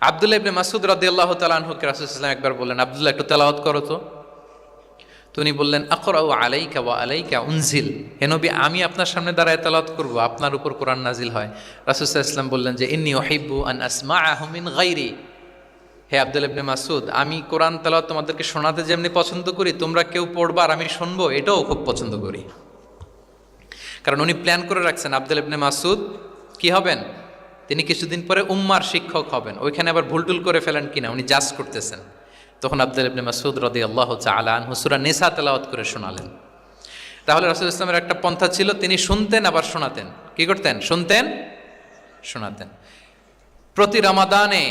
আবদুল্লাহ ইবনে মাসুদ রাদিয়াল্লাহু তাআলা আনহুকে রাসূল সাল্লাল্লাহু একবার বললেন, আব্দুল্লাহ, একটু তেলাওয়াত করো তো। তো উনি বললেন, আকরাউ আলাইকা ওয়া আলাইকা উনজিল। হে নবী, আমি আপনার সামনে দাঁড়ায় তেলাওয়াত করব, আপনার উপর কোরআন নাজিল হয়। আলাইহি ওয়াসাল্লাম বললেন যে, ইন্নী উহিব্বু আন আসমাআহু মিন গায়রি। হে আব্দুল ইবনে মাসুদ আমি কোরআন তেলাওয়াত তোমাদেরকে শোনাতে যেমনি পছন্দ করি, তোমরা কেউ পড়বা আর আমি শুনব, এটাও খুব পছন্দ করি। কারণ উনি প্ল্যান করে রাখছেন আব্দুল ইবনে মাসুদ কি হবেন? তিনি কিছুদিন পরে উম্মার শিক্ষক হবেন। ওইখানে আবার ভুলটুল করে ফেলেন কিনা, উনি জাজ করতেছেন। তখন আব্দুল ইবনে মাসুদ রদি আল্লাহ চালান হুসুরা নেশা তেলাওয়াত করে শোনালেন। তাহলে রাসুল ইসলামের একটা পন্থা ছিল, তিনি শুনতেন, আবার শোনাতেন। কি করতেন? শুনতেন, শোনাতেন। প্রতি রমাদানে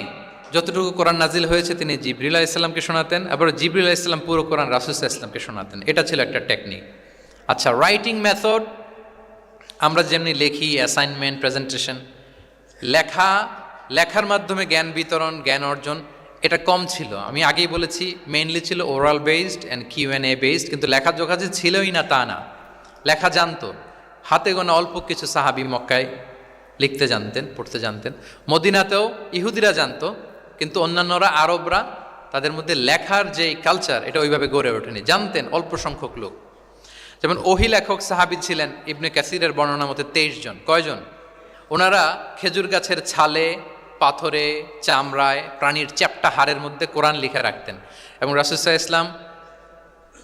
যতটুকু কোরআন নাজিল হয়েছে, তিনি জিবরিল ইসলামকে শোনাতেন, আবার জিবরিল ইসলাম পুরো কোরআন রাসুল ইসলামকে শোনাতেন। এটা ছিল একটা টেকনিক আচ্ছা রাইটিং মেথড আমরা যেমনি লেখি অ্যাসাইনমেন্ট প্রেজেন্টেশন লেখা, লেখার মাধ্যমে জ্ঞান বিতরণ, জ্ঞান অর্জন, এটা কম ছিল। আমি আগেই বলেছি মেইনলি ছিল oral based and Q N A based কিন্তু লেখা জোখা যে ছিলই না, তা না। লেখা জানতো। হাতে গোনা অল্প কিছু সাহাবি মক্কায় লিখতে জানতেন, পড়তে জানতেন। মদিনাতেও ইহুদিরা জানতো, কিন্তু অন্যান্যরা আরবরা, তাদের মধ্যে লেখার যে কালচার এটা ওইভাবে গড়ে ওঠেনি। জানতেন অল্প সংখ্যক লোক। যেমন ওহি লেখক সাহাবি ছিলেন, ইবনে কাসিরের বর্ণনা মতে তেইশ জন। কয়জন? ওনারা খেজুর গাছের ছালে, পাথরে, চামড়ায়, প্রাণীর চ্যাপটা হাড়ের মধ্যে কোরআন লিখে রাখতেন। এবং রাসুসাহ ইসলাম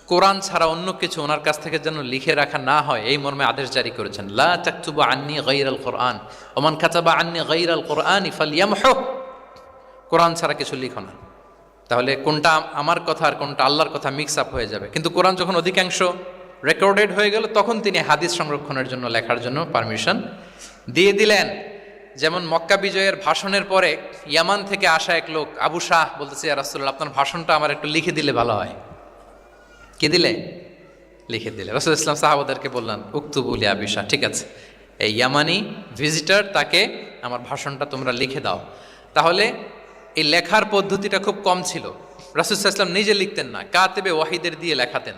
কোরআন ছাড়া অন্য কিছু ওনার কাছ থেকে যেন লিখে রাখা না হয়, এই মর্মে আদেশ জারি করেছেন। লা চাকতুবা আন্নি গৈর আল কোরআন ওমান খাতাবা আন্নি গৈর আল কোরআন ইফাল ইয়ামহ কোরআন ছাড়া কিছু লিখো না। তাহলে কোনটা আমার কথা আর কোনটা আল্লাহর কথা মিক্স আপ হয়ে যাবে। কিন্তু কোরআন যখন অধিকাংশ রেকর্ডেড হয়ে গেল, তখন তিনি হাদিস সংরক্ষণের জন্য, লেখার জন্য পারমিশন দিয়ে দিলেন, যেমন মক্কা বিজয়ের ভাষণের পরে ইয়ামান থেকে আসা এক লোক, আবু শাহ বলতেছে রাসুল্লাহ আপনার ভাষণটা আমার একটু লিখে দিলে ভালো হয়। কে দিলে? লিখে দিলে। রসুল ইসলাম সাহাবাদেরকে বললেন উক্তুবুলি আবি শাহ, ঠিক আছে। এই ইয়ামানি ভিজিটার তাকে আমার ভাষণটা তোমরা লিখে দাও। তাহলে এই লেখার পদ্ধতিটা খুব কম ছিল। রাসুল ইসলাম নিজে লিখতেন না, কাতেবে ওয়াহিদের দিয়ে লেখাতেন।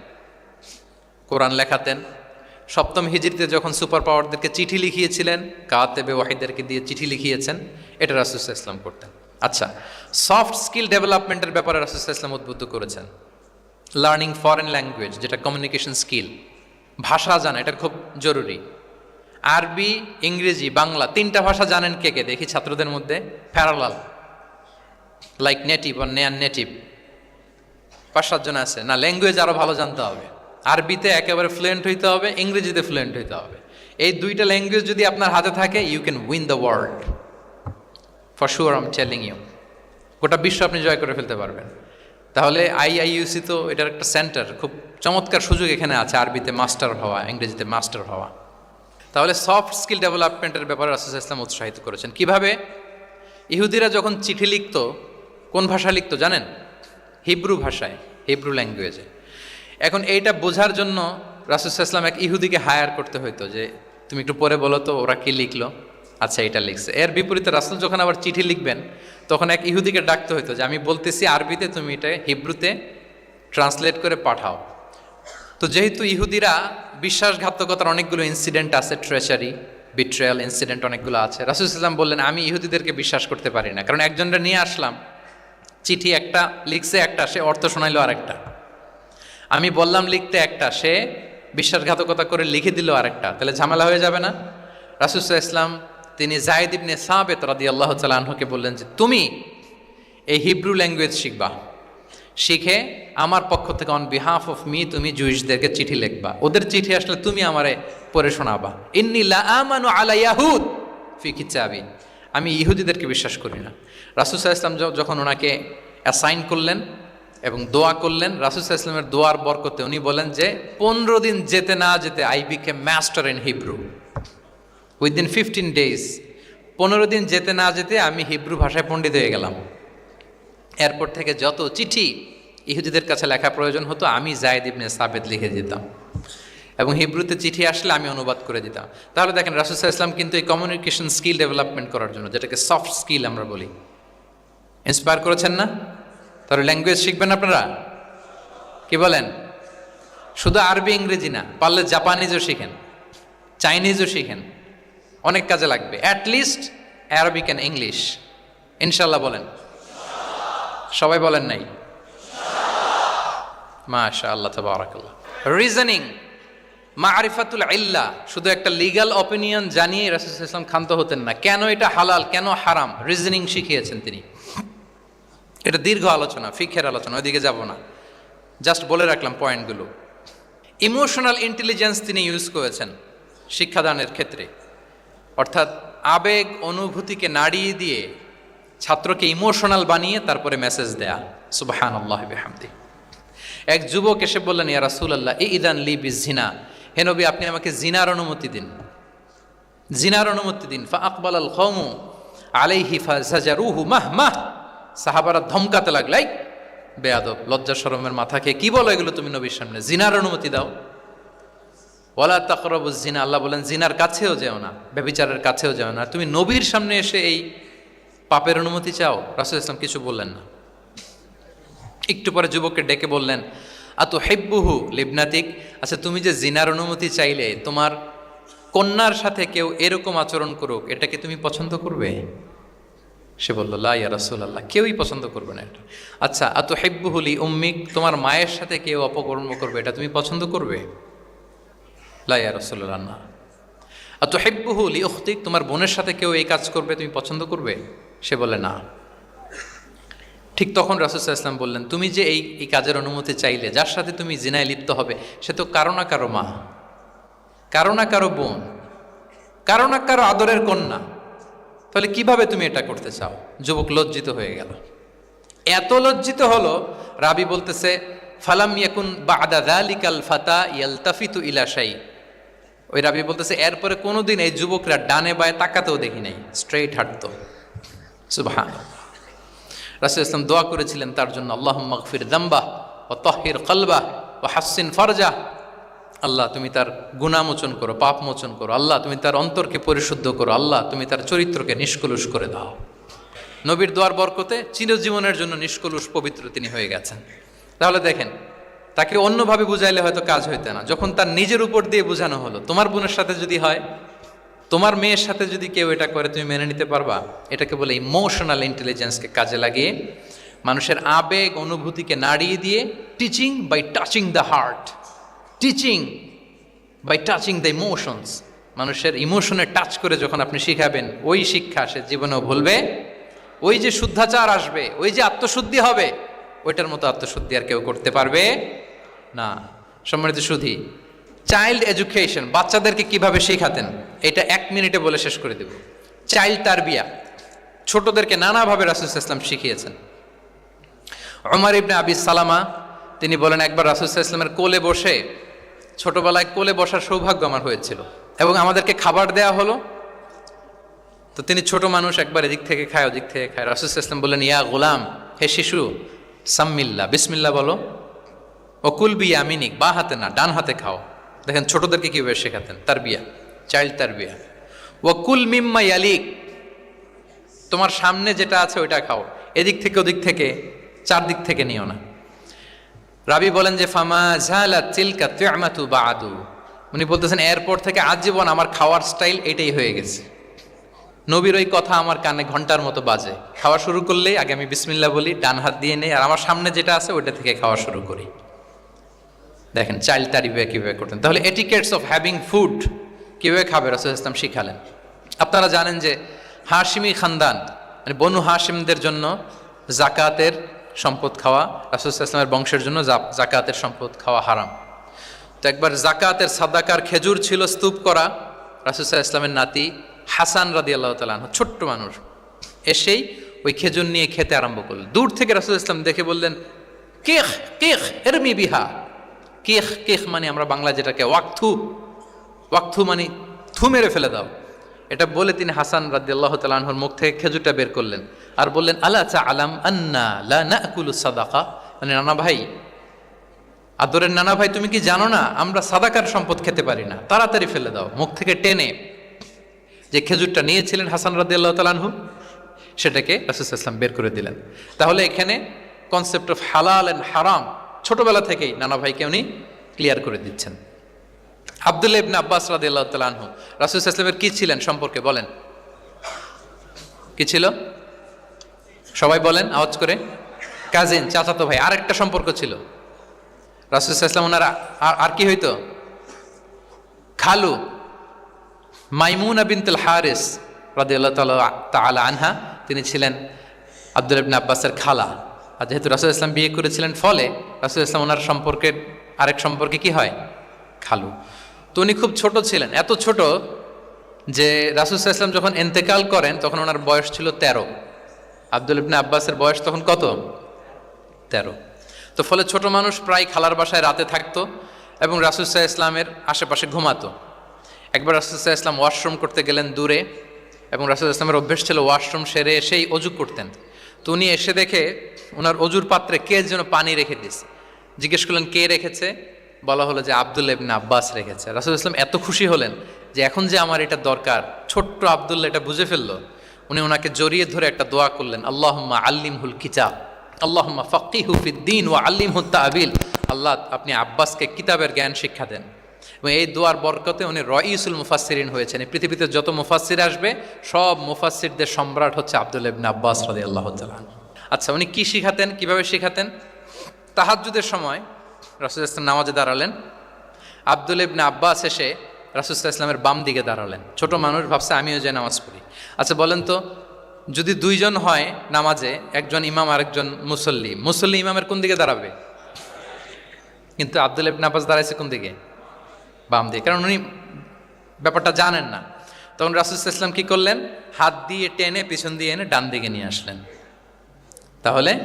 কোরআন লেখাতেন সপ্তম হিজড়িতে যখন সুপার পাওয়ারদেরকে চিঠি লিখিয়েছিলেন, কাতেবে ওয়াহিদেরকে দিয়ে চিঠি লিখিয়েছেন, এটা রাসুসা ইসলাম করতেন। আচ্ছা সফট স্কিল ডেভেলপমেন্টের ব্যাপারে রাসুসা ইসলাম উদ্বুদ্ধ করেছেন। লার্নিং ফরেন ল্যাঙ্গুয়েজ যেটা কমিউনিকেশন স্কিল ভাষা জানা, এটা খুব জরুরি। আরবি, ইংরেজি, বাংলা, তিনটা ভাষা জানেন কে কে? দেখি ছাত্রদের মধ্যে প্যারালাল লাইক নেটিভ আর নেয়ার নেটিভ পাঁচ সাতজন আছে। না ল্যাঙ্গুয়েজ আরও ভালো জানতে হবে। আরবিতে একেবারে ফ্লুয়েন্ট হইতে হবে, ইংরেজিতে ফ্লুয়েন্ট হইতে হবে। এই দুইটা ল্যাঙ্গুয়েজ যদি আপনার হাতে থাকে you can win the world for sure I'm telling you গোটা বিশ্ব আপনি জয় করে ফেলতে পারবেন। তাহলে আইআইইউসি তো এটার একটা সেন্টার খুব চমৎকার সুযোগ এখানে আছে, আরবিতে মাস্টার হওয়া, ইংরেজিতে মাস্টার হওয়া। তাহলে সফট স্কিল ডেভেলপমেন্টের ব্যাপারে রাসুল ইসলাম উৎসাহিত করেছেন। কীভাবে? ইহুদিরা যখন চিঠি লিখত, কোন ভাষা লিখতো জানেন? হিব্রু ভাষায়, হিব্রু ল্যাঙ্গুয়েজে এখন এইটা বোঝার জন্য রাসুসাল্লাম এক ইহুদিকে হায়ার করতে হইতো যে, তুমি একটু পরে বলো তো ওরা কি লিখলো? আচ্ছা এটা লিখছে। এর বিপরীতে রাসুল যখন আবার চিঠি লিখবেন, তখন এক ইহুদিকে ডাকতে হইতো যে, আমি বলতেছি আরবিতে, তুমি এটা হিব্রুতে ট্রান্সলেট করে পাঠাও। তো যেহেতু ইহুদিরা বিশ্বাসঘাতকতার অনেকগুলো ইনসিডেন্ট আছে ট্রেচারি বিট্রেয়াল ইনসিডেন্ট অনেকগুলো আছে, রাসুল ইসলাম বললেন, আমি ইহুদিদেরকে বিশ্বাস করতে পারি না, কারণ একজনটা নিয়ে আসলাম, চিঠি একটা লিখছে, একটা সে অর্থ শোনাইলো আরেকটা। আমি বললাম লিখতে একটা, সে বিশ্বাসঘাতকতা করে লিখে দিল আরেকটা। তাহলে ঝামেলা হয়ে যাবে না? রাসুসাহ ইসলাম তিনি জায়দ ইবনে সাবেত রাদি আল্লাহ তালাহকে বললেন যে, তুমি এই হিব্রু ল্যাঙ্গুয়েজ শিখবা। শিখে আমার পক্ষ থেকে অন বিহাফ অফ মি তুমি জুইশদেরকে চিঠি লিখবা। ওদের চিঠি আসলে তুমি আমারে পড়ে শোনাবা। ইন্নি আমানু আলা ইয়াহুদ ফি কিতাবি। আমি ইহুদিদেরকে বিশ্বাস করি না। রাসুসাহ ইসলাম যখন ওনাকে অ্যাসাইন করলেন এবং দোয়া করলেন রাসুসাহ ইসলামের দোয়ার বরকতে উনি বলেন যে, পনেরো দিন যেতে না যেতে I became master in Hebrew within fifteen days পনেরো দিন যেতে না যেতে আমি হিব্রু ভাষায় পণ্ডিত হয়ে গেলাম। এরপর থেকে যত চিঠি ইহুদিদের কাছে লেখা প্রয়োজন হতো, আমি জায়দ ইবনে সাবেদ লিখে দিতাম। এবং হিব্রুতে চিঠি আসলে আমি অনুবাদ করে দিতাম। তাহলে দেখেন রাসুসাহ ইসলাম কিন্তু এই কমিউনিকেশন স্কিল ডেভেলপমেন্ট করার জন্য, যেটাকে সফট স্কিল আমরা বলি। ইন্সপায়ার করেছেন না? তাহলে ল্যাঙ্গুয়েজ শিখবেন আপনারা? কি বলেন? শুধু আরবি, ইংরেজি না, পারলে জাপানিজও শিখেন, চাইনিজও শিখেন, অনেক কাজে লাগবে। অ্যাটলিস্ট অ্যারবিক অ্যান্ড ইংলিশ ইনশাল্লাহ বলেন। সবাই বলেন নাই? মাশা আল্লাহ তবরাকাল্লাহ। রিজনিং মা মারিফাতুল ইল্লা, শুধু একটা লিগ্যাল অপিনিয়ন জানিয়ে রাসুল ইসলাম ক্ষান্ত হতেন না। কেন এটা হালাল? কেন হারাম? রিজনিং শিখিয়েছেন তিনি। এটা দীর্ঘ আলোচনা, ফিখের আলোচনা, ওইদিকে যাব না। জাস্ট বলে রাখলাম পয়েন্টগুলো ইমোশনাল ইন্টেলিজেন্স তিনি ইউজ করেছেন শিক্ষাদানের ক্ষেত্রে। অর্থাৎ আবেগ, অনুভূতিকে নাড়িয়ে দিয়ে ছাত্রকে ইমোশনাল বানিয়ে তারপরে মেসেজ দেয়া। সুবাহান আল্লাহ বেহামদি। এক যুবক এসে বললেন, ইয়া রাসুল আল্লাহ ই ইদান লি বিজিনা হে নবী, আপনি আমাকে জিনার অনুমতি দিন। জিনার অনুমতি দিন। ফা আকবাল আল খমু আলাইহি ফা সাজারুহু মাহ মাহ সাহাবারা ধমকাতে লাগলাই বেয়াদব, লজ্জা শরমের মাথাকে কি বলো এগুলো তুমি নবীর সামনে? জিনার অনুমতি দাও। ওয়ালা তাকরব জিনা আল্লাহ বলেন জিনার কাছেও যেও না ব্যবিচারের কাছেও যেও না। তুমি নবীর সামনে এসে এই পাপের অনুমতি চাও? রাসুল ইসলাম কিছু বললেন না। একটু পরে যুবককে ডেকে বললেন আতো হেব্বুহু লিবনাতিক? আচ্ছা তুমি যে জিনার অনুমতি চাইলে, তোমার কন্যার সাথে কেউ এরকম আচরণ করুক এটাকে তুমি পছন্দ করবে? সে বলল, লা ইয়া রাসূলুল্লাহ, কেউই পছন্দ করবে না এটা। আচ্ছা আতো হেব্বুহুলি উম্মিক, তোমার মায়ের সাথে কেউ অপকর্ম করবে, এটা তুমি পছন্দ করবে? লা ইয়া রাসূলুল্লাহ, না। আতো হেব্বুহুলি উখতিক, তোমার বোনের সাথে কেউ এই কাজ করবে, তুমি পছন্দ করবে? সে বলে না। ঠিক তখন রাসুসাহ ইসলাম বললেন, তুমি যে এই এই কাজের অনুমতি চাইলে, যার সাথে তুমি জিনায় লিপ্ত হবে, সে তো কারও না কারও মা, কারও না কারও বোন, কারও না কারও আদরের কন্যা তাহলে কীভাবে তুমি এটা করতে চাও? যুবক লজ্জিত হয়ে গেল। এত লজ্জিত হলো, রাবি বলতেছে, ফালাম ইয়াকুন বাদা দালিকাল ফাতা ইয়ালতাফিতু ইলা শাই। ওই রাবি বলতেছে, এরপরে কোনোদিন এই যুবকরা ডানে বায়ে তাকাতেও দেখি নাই স্ট্রেইট হাঁটতো। সুবহান রাসুল ইসলাম দোয়া করেছিলেন তার জন্য আল্লাহ মগফির দাম্বা ও তহির কলবা ও হাসিন ফরজা আল্লাহ, তুমি তার গুণামোচন করো পাপ মোচন করো। আল্লাহ, তুমি তার অন্তরকে পরিশুদ্ধ করো। আল্লাহ, তুমি তার চরিত্রকে নিষ্কলুষ করে দাও। নবীর দোয়ার বরকতে চিরজীবনের জন্য নিষ্কলুষ পবিত্র তিনি হয়ে গেছেন। তাহলে দেখেন, তাকে অন্যভাবে বুঝাইলে হয়তো কাজ হইতে না। যখন তার নিজের উপর দিয়ে বোঝানো হলো, তোমার বোনের সাথে যদি হয়, তোমার মেয়ের সাথে যদি কেউ এটা করে, তুমি মেনে নিতে পারবা? এটাকে বলে ইমোশনাল ইন্টেলিজেন্সকে কাজে লাগিয়ে, মানুষের আবেগ, অনুভূতিকে নাড়িয়ে দিয়ে teaching by touching the heart teaching by touching the emotions মানুষের ইমোশনে টাচ করে যখন আপনি শিখাবেন, ওই শিক্ষা সে জীবনেও ভুলবে। ওই যে শুদ্ধাচার আসবে, ওই যে আত্মশুদ্ধি হবে, ওইটার মতো আত্মশুদ্ধি আর কেউ করতে পারবে না। সম্মানিত সুধী চাইল্ড এডুকেশন বাচ্চাদেরকে কীভাবে শেখাতেন, এটা এক মিনিটে বলে শেষ করে দেব। চাইল্ড তারবিয়া ছোটদেরকে নানাভাবে রাসুল ইসলাম শিখিয়েছেন। অমর ইবনে আবি সালামা তিনি বলেন, একবার রাসুল ইসলামের কোলে বসে ছোটবেলায় কোলে বসার সৌভাগ্য আমার হয়েছিল এবং আমাদেরকে খাবার দেয়া হলো। তো তিনি ছোট মানুষ, একবার এদিক থেকে খায়, ওদিক থেকে খায়। রাসুল ইসলাম বললেন, ইয়া গোলাম, হে শিশু, সাম্মিল্লা, বিসমিল্লা বলো। অকুল বিয়া আমিনিক বা হাতে না, ডান হাতে খাও। দেখেন, ছোটদেরকে কীভাবে শেখাতেন? তার বিয়া চাইল্ড তার বিয়া ওয়াকুল মিম্মা ইয়ালিক, তোমার সামনে যেটা আছে ওইটা খাও। এদিক থেকে ওদিক থেকে, চারদিক থেকে নিও না। রাবি বলেন যে, ফামা ঝালা চিলকা তুয়ামাতু বা আদু উনি বলতেছেন, এরপর থেকে আজীবন আমার খাওয়ার স্টাইল এটাই হয়ে গেছে। নবীর ওই কথা আমার কানে ঘণ্টার মতো বাজে। খাওয়া শুরু করলেই আগে আমি বিসমিল্লা বলি, ডান হাত দিয়ে নেই, আর আমার সামনে যেটা আছে ওইটা থেকে খাওয়া শুরু করি। দেখেন, চাইল্ড তারিফে কীভাবে করতেন। তাহলে এটিকেটস অফ হ্যাভিং ফুড কীভাবে খাবে রাসুল ইসলাম শিখালেন। আপনারা জানেন যে হাশিমি খানদান মানে বনু হাশিমদের জন্য জাকাতের সম্পদ খাওয়া, রাসুল বংশের জন্য জাকাতের সম্পদ খাওয়া হারাম। তো একবার জাকাতের সাদাকার খেজুর ছিল স্তূপ করা রাসুসাহ ইসলামের নাতি হাসান রাদি আল্লাহ তালাহ ছোট্ট মানুষ, এসেই ওই খেজুর নিয়ে খেতে আরম্ভ করলেন দূর থেকে রাসুল ইসলাম দেখে বললেন, কেখ কেখ, এরমি বিহা। কেখ কেখ মানে আমরা বাংলা যেটাকে ওয়াকথু ওয়াকথু মানে থু মেরে ফেলে দাও। এটা বলে তিনি হাসান রাদি আল্লাহ তালাহর মুখ থেকে খেজুরটা বের করলেন আর বললেন আল্লাহ চা আলাম আন্না লা সাদাকা? মানে নানা ভাই, আদরের নানা ভাই, তুমি কি জানো না, আমরা সাদাকার সম্পদ খেতে পারি না। তাড়াতাড়ি ফেলে দাও। মুখ থেকে টেনে যে খেজুরটা নিয়েছিলেন হাসান রাদি আল্লাহ তালানহু সেটাকে রাসুল ইসলাম বের করে দিলেন। তাহলে এখানে কনসেপ্ট অফ হালাল অ্যান্ড হারাম ছোটবেলা থেকেই নানা ভাইকে উনি ক্লিয়ার করে দিচ্ছেন। আবদুল্লাহ ইবনে আব্বাস রাদি আল্লাহ তালানহু রাসুল ইসলামের কি ছিলেন সম্পর্কে বলেন? কি ছিল? সবাই বলেন, আওয়াজ করে। কাজিন, চাচাতো ভাই, আরেকটা সম্পর্ক ছিল। রাসুল ইসলাম ওনার, আর- কি হইতো? খালু মাইমুনা বিনতুল হারিস রাদিয়াল্লাহ তাআলা আনহা, তিনি ছিলেন আব্দুল ইবনে আব্বাসের খালা। আর যেহেতু রাসুল ইসলাম বিয়ে করেছিলেন ফলে, রাসুল ইসলাম ওনার সম্পর্কের আরেক সম্পর্কে কি হয়? খালু। তো উনি খুব ছোট ছিলেন, এত ছোট যে রাসুল ইসলাম যখন এন্তেকাল করেন, তখন ওনার বয়স ছিল তেরো। আব্দুল ইবনে আব্বাসের বয়স তখন কত? তেরো। তো ফলে ছোট মানুষ প্রায় খালার বাসায় রাতে থাকতো এবং রাসুলসাহ ইসলামের আশেপাশে ঘুমাতো। একবার রাসুলসাহ ইসলাম ওয়াশরুম করতে গেলেন দূরে এবং রাসুল ইসলামের অভ্যেস ছিল ওয়াশরুম সেরে এসেই অজু করতেন। তো উনি এসে দেখে ওনার অজুর পাত্রে কে যেন পানি রেখে দিয়েছে। জিজ্ঞেস করলেন, কে রেখেছে? বলা হলো যে আব্দুল ইবনে আব্বাস রেখেছে। রাসুল ইসলাম এত খুশি হলেন যে এখন যে আমার এটা দরকার, ছোট্ট আবদুল্লাহ এটা বুঝে ফেলল। উনি ওনাকে জড়িয়ে ধরে একটা দোয়া করলেন, আল্লাহুম্মা আল্লিমহুল কিতাব, আল্লাহুম্মা ফাক্কিহু ও আল্লিম আল্লিমহু তাবিল। আল্লাহ আপনি আব্বাসকে কিতাবের জ্ঞান শিক্ষা দেন। এবং এই দোয়ার বরকতে উনি রইসুল মুফাসসিরিন হয়েছেন। পৃথিবীতে যত মুফাসসির আসবে, সব মুফাসসিরদের সম্রাট হচ্ছে আব্দুল ইবনে আব্বাস রাদিয়াল্লাহু তাআলা আচ্ছা উনি কী শিখাতেন, কীভাবে শিখাতেন? তাহাজ্জুদের সময় রাসূল ইসলাম নামাজে দাঁড়ালেন। আব্দুল ইবনে আব্বাস এসে রাসুল্লাহ ইসলামের বাম দিকে দাঁড়ালেন। ছোট মানুষ ভাবছে, আমিও যে নামাজ পড়ি। আচ্ছা বলেন তো, যদি দুইজন হয় নামাজে, একজন ইমাম, আরেকজন মুসল্লি মুসল্লি ইমামের কোন দিকে দাঁড়াবে? কিন্তু আব্দুল ইবনে আব্বাস দাঁড়াইছে কোন দিকে? বাম দিকে। কারণ উনি ব্যাপারটা জানেন না। তখন রাসুল্লাহ ইসলাম কি করলেন? হাত দিয়ে টেনে পিছন দিয়ে এনে ডান দিকে নিয়ে আসলেন। তাহলে,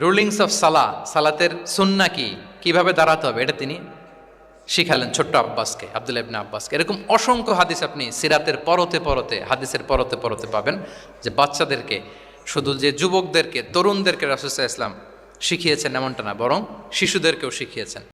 রুলিংস অফ সালা সালাতের সুন্না কি? কীভাবে দাঁড়াতে হবে এটা তিনি শিখালেন ছোট্ট আব্বাসকে, আব্দুল ইবনে আব্বাসকে। এরকম অসংখ্য হাদিস আপনি সিরাতের পরতে পরতে, হাদিসের পরতে পরতে পাবেন যে বাচ্চাদেরকে, শুধু যে যুবকদেরকে, তরুণদেরকে রাসুসাহ ইসলাম শিখিয়েছেন এমনটা না, বরং শিশুদেরকেও শিখিয়েছেন।